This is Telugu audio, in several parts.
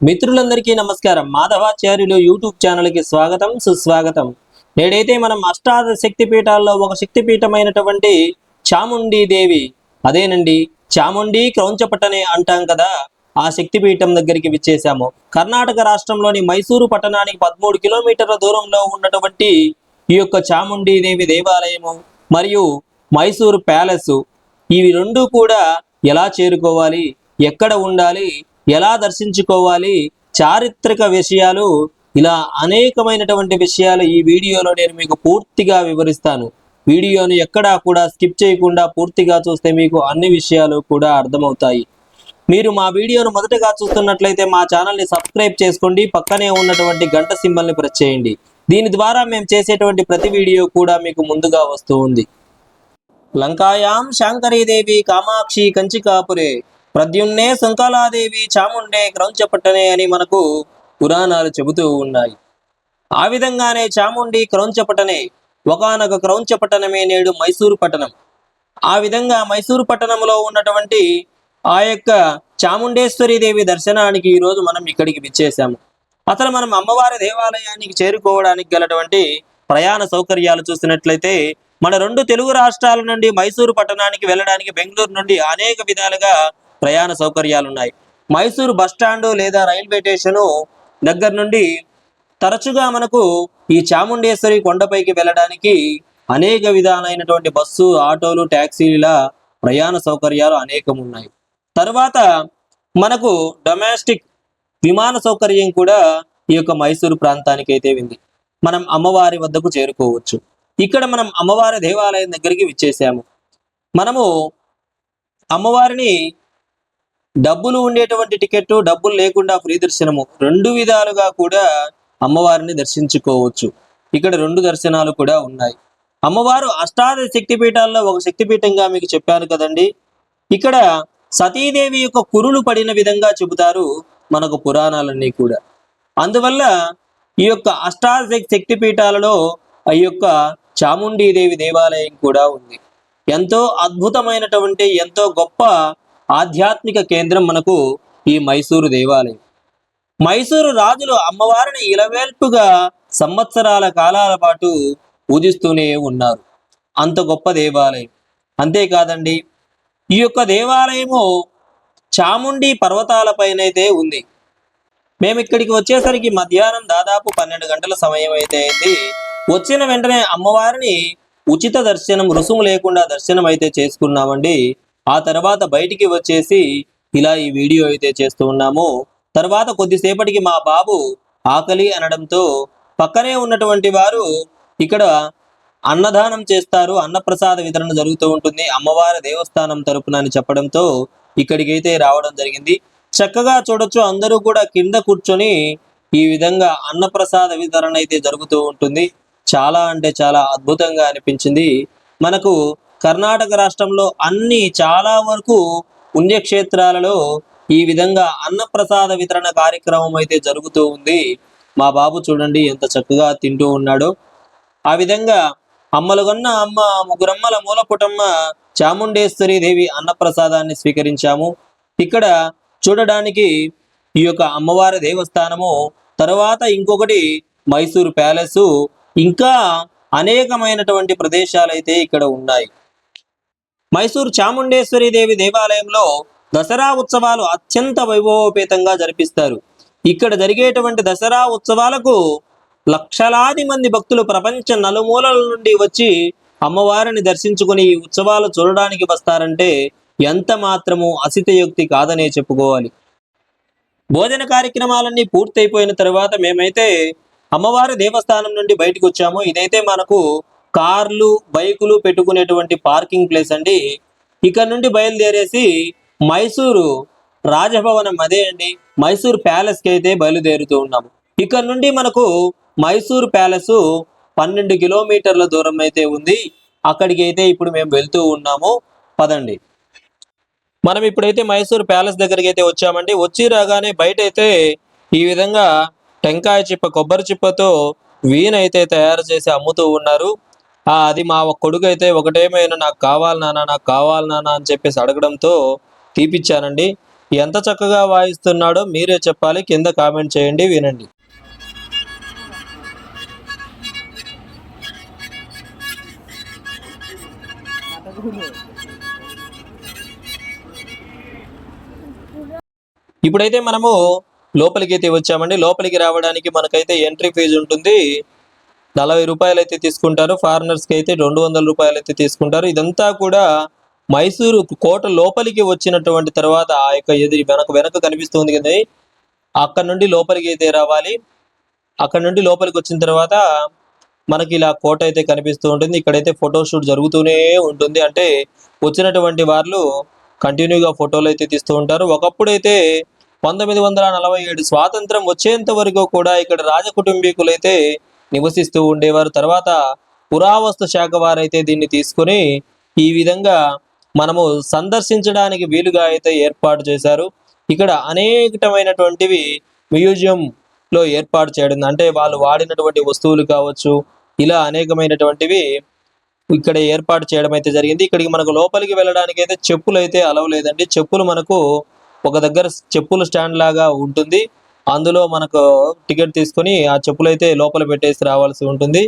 మిత్రులందరికీ నమస్కారం. మాధవాచార్యులు యూట్యూబ్ ఛానల్కి స్వాగతం సుస్వాగతం. నేడైతే మనం అష్టాద శక్తి పీఠాల్లో ఒక శక్తిపీఠమైనటువంటి చాముండీ చాముండి దేవి. అదేనండి చాముండి క్రౌంచపట్టనే అంటాం కదా ఆ శక్తిపీఠం దగ్గరికి విచ్చేసాము కర్ణాటక రాష్ట్రంలోని మైసూరు పట్టణానికి పదమూడు కిలోమీటర్ల దూరంలో ఉన్నటువంటి ఈ యొక్క చాముండి దేవి దేవాలయము మరియు మైసూరు ప్యాలెస్ ఇవి రెండు కూడా ఎలా చేరుకోవాలి ఎక్కడ ఉండాలి ఎలా దర్శించుకోవాలి? చారిత్రక విషయాలు ఇలా అనేకమైనటువంటి విషయాలు ఈ వీడియోలో నేను మీకు పూర్తిగా వివరిస్తాను. వీడియోను ఎక్కడా కూడా స్కిప్ చేయకుండా పూర్తిగా చూస్తే మీకు అన్ని విషయాలు కూడా అర్థమవుతాయి. మీరు మా వీడియోను మొదటగా చూస్తున్నట్లయితే మా ఛానల్ని సబ్స్క్రైబ్ చేసుకోండి. పక్కనే ఉన్నటువంటి గంట సింబల్ని ప్రెస్ చేయండి. దీని ద్వారా మేము చేసేటువంటి ప్రతి వీడియో కూడా మీకు ముందుగా వస్తూ ఉంది. లంకాయాం శాంకరీదేవి కామాక్షి కంచికాపురే. ప్రద్యుమ్నే శంకలాదేవి చాముండే క్రౌంచపట్టనే అని మనకు పురాణాలు చెబుతూ ఉన్నాయి. ఆ విధంగానే చాముండి క్రౌంచపట్టనే ఒకనొక క్రౌంచపట్టణమే నేడు మైసూరు పట్టణం. ఆ విధంగా మైసూరు పట్టణంలో ఉన్నటువంటి ఆ యొక్క చాముండేశ్వరి దేవి దర్శనానికి ఈరోజు మనం ఇక్కడికి విచ్చేసాము అసలు మనం అమ్మవారి దేవాలయానికి చేరుకోవడానికి గలటువంటి ప్రయాణ సౌకర్యాలు చూసినట్లయితే మన రెండు తెలుగు రాష్ట్రాల నుండి మైసూరు పట్టణానికి వెళ్ళడానికి బెంగళూరు నుండి అనేక విధాలుగా ప్రయాణ సౌకర్యాలు ఉన్నాయి మైసూరు బస్టాండ్ లేదా రైల్వే స్టేషను దగ్గర నుండి తరచుగా మనకు ఈ చాముండేశ్వరి కొండపైకి వెళ్ళడానికి అనేక విధాలైనటువంటి బస్సు ఆటోలు ట్యాక్సీల ప్రయాణ సౌకర్యాలు అనేకం ఉన్నాయి తర్వాత మనకు డొమెస్టిక్ విమాన సౌకర్యం కూడా ఈ యొక్క మైసూరు ప్రాంతానికి అయితే ఉంది. మనం అమ్మవారి వద్దకు చేరుకోవచ్చు. ఇక్కడ మనం అమ్మవారి దేవాలయం దగ్గరికి విచ్చేసాము. మనము అమ్మవారిని డబ్బులు ఉండేటువంటి టికెట్ డబ్బులు లేకుండా ఫ్రీ దర్శనము. రెండు విధాలుగా కూడా అమ్మవారిని దర్శించుకోవచ్చు. ఇక్కడ రెండు దర్శనాలు కూడా ఉన్నాయి. అమ్మవారు అష్టాదశ శక్తిపీఠాల్లో ఒక శక్తిపీఠంగా మీకు చెప్పాను కదండి. ఇక్కడ సతీదేవి యొక్క కురులు పడిన విధంగా చెబుతారు మనకు పురాణాలన్నీ కూడా. అందువల్ల ఈ యొక్క అష్టాదశ శక్తిపీఠాలలో ఆ యొక్క చాముండీదేవి దేవాలయం కూడా ఉంది. ఎంతో అద్భుతమైనటువంటి ఎంతో గొప్ప ఆధ్యాత్మిక కేంద్రం మనకు ఈ మైసూరు దేవాలయం. మైసూరు రాజులు అమ్మవారిని ఇలవేల్పుగా సంవత్సరాల కాలాల పాటు పూజిస్తూనే ఉన్నారు. అంత గొప్ప దేవాలయం. అంతేకాదండి ఈ యొక్క దేవాలయము చాముండి పర్వతాలపైనైతే ఉంది. మేము ఇక్కడికి వచ్చేసరికి మధ్యాహ్నం దాదాపు పన్నెండు గంటల సమయం అయితే అయింది. వచ్చిన వెంటనే అమ్మవారిని ఉచిత దర్శనం రుసుము లేకుండా దర్శనం అయితే చేసుకున్నామండి. ఆ తర్వాత బయటికి వచ్చేసి ఇలా ఈ వీడియో అయితే చేస్తూ ఉన్నాము. తర్వాత కొద్దిసేపటికి మా బాబు ఆకలి అనడంతో పక్కనే ఉన్నటువంటి వారు ఇక్కడ అన్నదానం చేస్తారు. అన్నప్రసాద వితరణ జరుగుతూ ఉంటుంది. అమ్మవారి దేవస్థానం తరపున అని చెప్పడంతో ఇక్కడికైతే రావడం జరిగింది. చక్కగా చూడొచ్చు అందరూ కూడా కింద కూర్చొని ఈ విధంగా అన్నప్రసాద వితరణ అయితే జరుగుతూ ఉంటుంది. చాలా అంటే చాలా అద్భుతంగా అనిపించింది. మనకు కర్ణాటక రాష్ట్రంలో అన్ని చాలా వరకు పుణ్యక్షేత్రాలలో ఈ విధంగా అన్నప్రసాద వితరణ కార్యక్రమం అయితే జరుగుతూ ఉంది. మా బాబు చూడండి ఎంత చక్కగా తింటూ ఉన్నాడో. ఆ విధంగా అమ్మలుగొన్న అమ్మ ముగ్గురమ్మల మూలపుటమ్మ చాముండేశ్వరి దేవి అన్నప్రసాదాన్ని స్వీకరించాము. ఇక్కడ చూడడానికి ఈ యొక్క అమ్మవారి దేవస్థానము తర్వాత ఇంకొకటి మైసూరు ప్యాలెస్ ఇంకా అనేకమైనటువంటి ప్రదేశాలు అయితే ఇక్కడ ఉన్నాయి. మైసూరు చాముండేశ్వరి దేవి దేవాలయంలో దసరా ఉత్సవాలు అత్యంత వైభవోపేతంగా జరిపిస్తారు. ఇక్కడ జరిగేటువంటి దసరా ఉత్సవాలకు లక్షలాది మంది భక్తులు ప్రపంచ నలుమూలల నుండి వచ్చి అమ్మవారిని దర్శించుకుని ఈ ఉత్సవాలు చూడడానికి వస్తారంటే ఎంత మాత్రము అసితయోక్తి కాదనే చెప్పుకోవాలి. భోజన కార్యక్రమాలన్నీ పూర్తయిపోయిన తర్వాత మేమైతే అమ్మవారి దేవస్థానం నుండి బయటకు వచ్చాము. ఇదైతే మనకు కార్లు బైకులు పెట్టుకునేటువంటి పార్కింగ్ ప్లేస్ అండి. ఇక్కడ నుండి బయలుదేరేసి మైసూరు రాజభవనం అదే అండి. మైసూర్ ప్యాలెస్కి అయితే బయలుదేరుతూ ఉన్నాము. ఇక్కడ నుండి మనకు మైసూర్ ప్యాలెస్ పన్నెండు కిలోమీటర్ల దూరం అయితే ఉంది. అక్కడికి అయితే ఇప్పుడు మేము వెళ్తూ ఉన్నాము. పదండి. మనం ఇప్పుడైతే మైసూర్ ప్యాలెస్ దగ్గరికి అయితే వచ్చామండి. వచ్చి రాగానే బయట అయితే ఈ విధంగా టెంకాయ చిప్ప కొబ్బరి చిప్పతో వీణ అయితే తయారు చేసి అమ్ముతూ ఉన్నారు. అది మా కొడుకు అయితే ఒకటేమైనా నాకు కావాలి నానా నాకు కావాలి నానా అని చెప్పేసి అడగడంతో తీపిచ్చానండి. ఎంత చక్కగా వాయిస్తున్నాడో మీరే చెప్పాలి కింద కామెంట్ చేయండి వినండి. ఇప్పుడైతే మనము లోపలికి అయితే వచ్చామండి. లోపలికి రావడానికి మనకైతే ఎంట్రీ ఫీజు ఉంటుంది. నలభై రూపాయలు అయితే తీసుకుంటారు ఫారినర్స్కి అయితే రెండు వందల రూపాయలు అయితే తీసుకుంటారు. ఇదంతా కూడా మైసూరు కోట లోపలికి వచ్చినటువంటి తర్వాత ఆ యొక్క ఎదురు వెనక వెనక కనిపిస్తుంది కదా. అక్కడ నుండి లోపలికి అయితే రావాలి. అక్కడ నుండి లోపలికి వచ్చిన తర్వాత మనకి ఇలా కోట అయితే కనిపిస్తూ ఉంటుంది. ఇక్కడైతే ఫోటో షూట్ జరుగుతూనే ఉంటుంది. అంటే వచ్చినటువంటి వాళ్ళు కంటిన్యూగా ఫోటోలు అయితే తీస్తూ ఉంటారు. ఒకప్పుడైతే పంతొమ్మిది వందల నలభై ఏడు స్వాతంత్రం వచ్చేంత వరకు కూడా ఇక్కడ రాజకుటుంబీకులైతే నివసిస్తూ ఉండేవారు. తర్వాత పురావస్తు శాఖ వారైతే దీన్ని తీసుకొని ఈ విధంగా మనము సందర్శించడానికి వీలుగా అయితే ఏర్పాటు చేశారు. ఇక్కడ అనేకమైనటువంటివి మ్యూజియం లో ఏర్పాటు చేయడం అంటే వాళ్ళు వాడినటువంటి వస్తువులు కావచ్చు ఇలా అనేకమైనటువంటివి ఇక్కడ ఏర్పాటు చేయడం అయితే జరిగింది. ఇక్కడికి మనకు లోపలికి వెళ్ళడానికి అయితే చెప్పులు అయితే అలవలేదండి చెప్పులు మనకు ఒక దగ్గర చెప్పుల స్టాండ్ లాగా ఉంటుంది. అందులో మనకు టికెట్ తీసుకొని ఆ చెప్పులు అయితే లోపల పెట్టేసి రావాల్సి ఉంటుంది.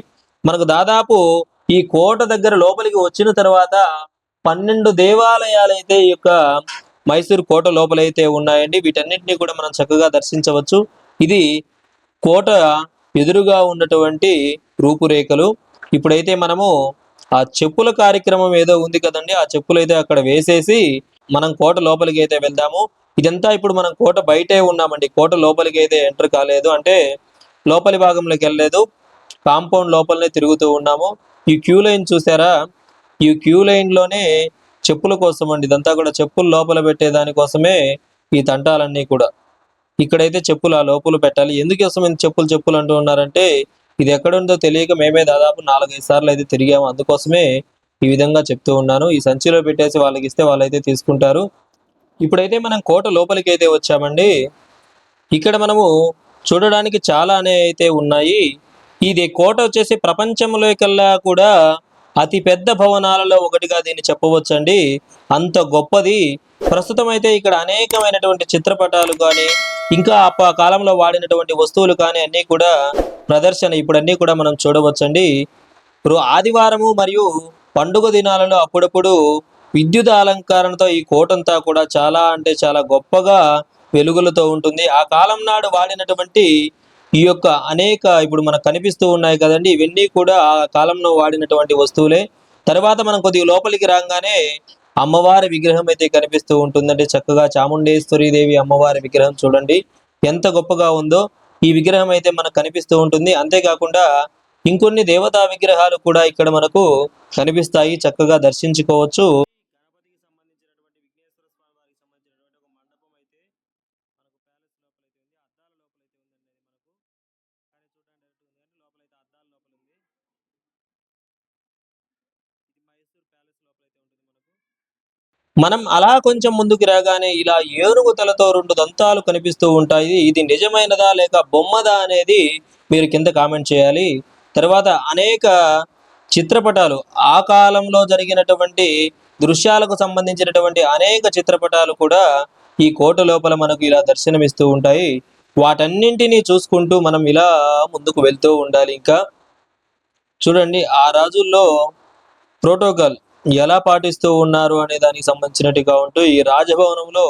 మనకు దాదాపు ఈ కోట దగ్గర లోపలికి వచ్చిన తర్వాత పన్నెండు దేవాలయాలు అయితే ఈ యొక్క మైసూర్ కోట లోపలైతే ఉన్నాయండి. వీటన్నిటిని కూడా మనం చక్కగా దర్శించవచ్చు. ఇది కోట ఎదురుగా ఉన్నటువంటి రూపురేఖలు. ఇప్పుడైతే మనము ఆ చెప్పుల కార్యక్రమం ఏదో ఉంది కదండి. ఆ చెప్పులు అయితే అక్కడ వేసేసి మనం కోట లోపలికి అయితే వెళ్దాము. ఇదంతా ఇప్పుడు మనం కోట బయటే ఉన్నామండి. కోట లోపలికి అయితే ఎంటర్ కాలేదు. అంటే లోపలి భాగంలోకి వెళ్ళలేదు. కాంపౌండ్ లోపలనే తిరుగుతూ ఉన్నాము. ఈ క్యూ లైన్ చూసారా? ఈ క్యూ లైన్లోనే చెప్పుల కోసం అండి. ఇదంతా కూడా చెప్పులు లోపల పెట్టే దానికోసమే ఈ తంటాలన్నీ కూడా. ఇక్కడైతే చెప్పులు ఆ లోపల పెట్టాలి. ఎందుకోసం ఇంత చెప్పులు చెప్పులు అంటూ ఉన్నారంటే ఇది ఎక్కడుందో తెలియక మేమే దాదాపు నాలుగైదు సార్లు అయితే తిరిగాము. అందుకోసమే ఈ విధంగా చెప్తూ ఉన్నాను. ఈ సంచిలో పెట్టేసి వాళ్ళకి ఇస్తే వాళ్ళైతే తీసుకుంటారు. ఇప్పుడైతే మనం కోట లోపలికి అయితే వచ్చామండి ఇక్కడ మనము చూడడానికి చాలా అనే అయితే ఉన్నాయి. ఇది కోట వచ్చేసి ప్రపంచంలో కల్లా కూడా అతి పెద్ద భవనాలలో ఒకటిగా దీన్ని చెప్పవచ్చండి. అంత గొప్పది. ప్రస్తుతం అయితే ఇక్కడ అనేకమైనటువంటి చిత్రపటాలు కానీ ఇంకా ఆ కాలంలో వాడినటువంటి వస్తువులు కానీ అన్నీ కూడా ప్రదర్శన ఇప్పుడు అన్నీ కూడా మనం చూడవచ్చండి. ఆదివారము మరియు పండుగ దినాలలో అప్పుడప్పుడు విద్యుత్ అలంకరణతో ఈ కోటంతా కూడా చాలా అంటే చాలా గొప్పగా వెలుగులతో ఉంటుంది. ఆ కాలం నాడు వాడినటువంటి ఈ యొక్క అనేక ఇప్పుడు మనకు కనిపిస్తూ ఉన్నాయి కదండి ఇవన్నీ కూడా ఆ కాలంలో వాడినటువంటి వస్తువులే. తర్వాత మనం కొద్దిగా లోపలికి రాగానే అమ్మవారి విగ్రహం అయితే కనిపిస్తూ ఉంటుందంటే చక్కగా చాముండేశ్వరి దేవి అమ్మవారి విగ్రహం చూడండి ఎంత గొప్పగా ఉందో. ఈ విగ్రహం అయితే మనకు కనిపిస్తూ ఉంటుంది. అంతేకాకుండా ఇంకొన్ని దేవతా విగ్రహాలు కూడా ఇక్కడ మనకు కనిపిస్తాయి. చక్కగా దర్శించుకోవచ్చు. మనం అలా కొంచెం ముందుకు రాగానే ఇలా ఏనుగు తలతో రెండు దంతాలు కనిపిస్తూ ఉంటాయి. ఇది నిజమైనదా లేక బొమ్మదా అనేది మీరు కింద కామెంట్ చేయాలి. తర్వాత అనేక చిత్రపటాలు ఆ కాలంలో జరిగినటువంటి దృశ్యాలకు సంబంధించినటువంటి అనేక చిత్రపటాలు కూడా ఈ కోట లోపల మనకు ఇలా దర్శనమిస్తూ ఉంటాయి. వాటన్నింటినీ చూసుకుంటూ మనం ఇలా ముందుకు వెళ్తూ ఉండాలి. ఇంకా చూడండి ఆ రాజుల్లో ప్రోటోకాల్ ఎలా పాటిస్తూ ఉన్నారు అనే దానికి సంబంధించినట్టుగా ఉంటూ ఈ రాజభవనంలో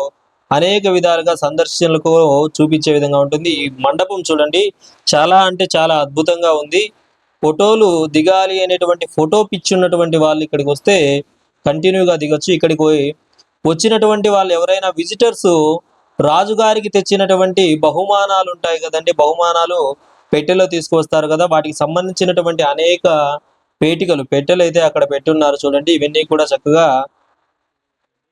అనేక విధాలుగా సందర్శనలకు చూపించే విధంగా ఉంటుంది. ఈ మండపం చూడండి. చాలా అంటే చాలా అద్భుతంగా ఉంది. ఫోటోలు దిగాలి అనేటువంటి ఫోటో పిచ్చి ఉన్నటువంటి వాళ్ళు ఇక్కడికి వస్తే కంటిన్యూగా దిగొచ్చు. ఇక్కడికి పోయి వచ్చినటువంటి వాళ్ళు ఎవరైనా విజిటర్స్ రాజుగారికి తెచ్చినటువంటి బహుమానాలు ఉంటాయి కదండి. బహుమానాలు పెట్టెలో తీసుకొస్తారు కదా. వాటికి సంబంధించినటువంటి అనేక పేటికలు పెట్టెలు అయితే అక్కడ పెట్టున్నారు చూడండి ఇవన్నీ కూడా చక్కగా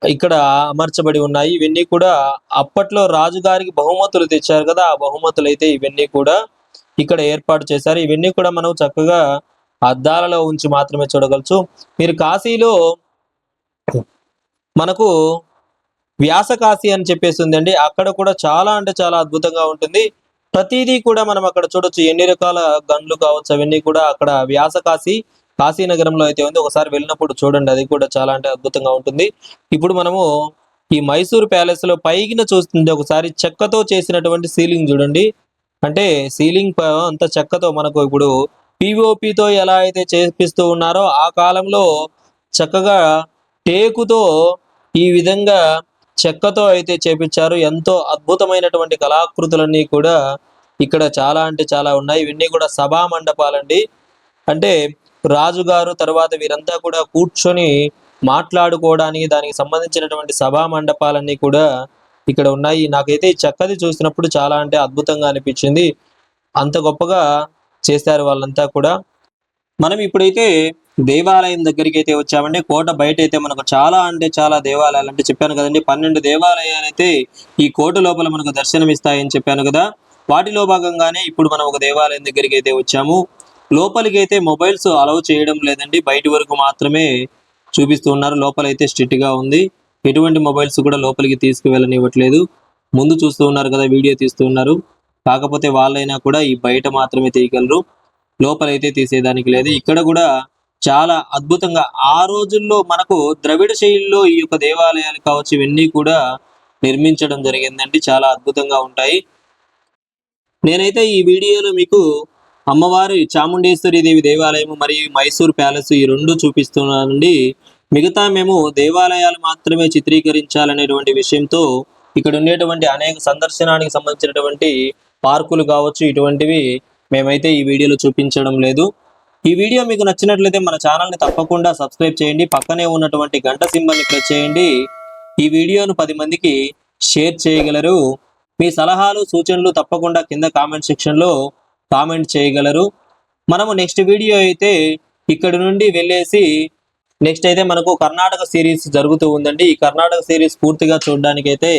ఇక్కడ అమర్చబడి ఉన్నాయి. ఇవన్నీ కూడా అప్పట్లో రాజుగారికి బహుమతులు తెచ్చారు కదా ఆ బహుమతులు అయితే ఇవన్నీ కూడా ఇక్కడ ఏర్పాటు చేశారు. ఇవన్నీ కూడా మనం చక్కగా అద్దాలలో ఉంచి మాత్రమే చూడగలచ్చు మీరు కాశీలో మనకు వ్యాస కాశీ అని చెప్పేసి ఉందండి. అక్కడ కూడా చాలా అంటే చాలా అద్భుతంగా ఉంటుంది. ప్రతిదీ కూడా మనం అక్కడ చూడొచ్చు. ఎన్ని రకాల గన్లు కావచ్చు అవన్నీ కూడా అక్కడ వ్యాస కాశీ కాశీనగరంలో అయితే ఉంది. ఒకసారి వెళ్ళినప్పుడు చూడండి అది కూడా చాలా అంటే అద్భుతంగా ఉంటుంది. ఇప్పుడు మనము ఈ మైసూర్ ప్యాలెస్లో పైకిన చూస్తుంది ఒకసారి చెక్కతో చేసినటువంటి సీలింగ్ చూడండి. అంటే సీలింగ్ ప- అంత చెక్కతో మనకు ఇప్పుడు పిఓపితో ఎలా అయితే చేపిస్తూ ఉన్నారో ఆ కాలంలో చక్కగా టేకుతో ఈ విధంగా చెక్కతో అయితే చేపించారు. ఎంతో అద్భుతమైనటువంటి కళాకృతులన్నీ కూడా ఇక్కడ చాలా అంటే చాలా ఉన్నాయి. ఇవన్నీ కూడా సభా మండపాలండి. అంటే రాజుగారు తర్వాత వీరంతా కూడా కూర్చొని మాట్లాడుకోవడానికి దానికి సంబంధించినటువంటి సభా మండపాలన్నీ కూడా ఇక్కడ ఉన్నాయి. నాకైతే ఈ చూసినప్పుడు చాలా అంటే అద్భుతంగా అనిపించింది. అంత గొప్పగా చేశారు వాళ్ళంతా కూడా. మనం ఇప్పుడైతే దేవాలయం దగ్గరికి అయితే వచ్చామంటే కోట బయట అయితే మనకు చాలా అంటే చాలా దేవాలయాలు అంటే చెప్పాను కదండి. పన్నెండు దేవాలయాలు అయితే ఈ కోట లోపల మనకు దర్శనమిస్తాయని చెప్పాను కదా. వాటిలో భాగంగానే ఇప్పుడు మనం ఒక దేవాలయం దగ్గరికి అయితే వచ్చాము. లోపలికి అయితే మొబైల్స్ అలౌ చేయడం లేదండి. బయటి వరకు మాత్రమే చూపిస్తున్నారు. లోపలైతే లోపల అయితే గా ఉంది. ఎటువంటి మొబైల్స్ కూడా లోపలికి తీసుకువెళ్ళనివ్వట్లేదు. ముందు చూస్తూ ఉన్నారు కదా వీడియో తీస్తూ ఉన్నారు. కాకపోతే వాళ్ళైనా కూడా ఈ బయట మాత్రమే తీయగలరు. లోపలైతే తీసేదానికి లేదు. ఇక్కడ కూడా చాలా అద్భుతంగా ఆ రోజుల్లో మనకు ద్రవిడ శైలిలో ఈ యొక్క దేవాలయాలు కావచ్చు ఇవన్నీ కూడా నిర్మించడం జరిగిందండి. చాలా అద్భుతంగా ఉంటాయి. నేనైతే ఈ వీడియోలో మీకు అమ్మవారి చాముండేశ్వరి దేవి దేవాలయము మరియు మైసూర్ ప్యాలెస్ ఈ రెండు చూపిస్తున్నానండి మిగతా మేము దేవాలయాలు మాత్రమే చిత్రీకరించాలనేటువంటి విషయంతో ఇక్కడ ఉండేటువంటి అనేక సందర్శనానికి సంబంధించినటువంటి పార్కులు కావచ్చు ఇటువంటివి మేమైతే ఈ వీడియోలో చూపించడం లేదు. ఈ వీడియో మీకు నచ్చినట్లయితే మన ఛానల్ని తప్పకుండా సబ్స్క్రైబ్ చేయండి. పక్కనే ఉన్నటువంటి గంట సింబల్ని క్లిక్ చేయండి. ఈ వీడియోను పది మందికి షేర్ చేయగలరు. మీ సలహాలు సూచనలు తప్పకుండా కింద కామెంట్ సెక్షన్లో కామెంట్ చేయగలరు. మనము నెక్స్ట్ వీడియో అయితే ఇక్కడ నుండి వెళ్ళేసి నెక్స్ట్ అయితే మనకు కర్ణాటక సిరీస్ జరుగుతూ ఉందండి. ఈ కర్ణాటక సిరీస్ పూర్తిగా చూడడానికి అయితే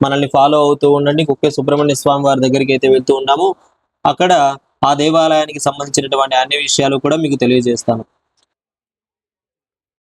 మనల్ని ఫాలో అవుతూ ఉండండి. కుక్కే సుబ్రహ్మణ్య స్వామి వారి దగ్గరికి అయితే వెళ్తూ ఉన్నాము. అక్కడ ఆ దేవాలయానికి సంబంధించినటువంటి అన్ని విషయాలు కూడా మీకు తెలియజేస్తాను.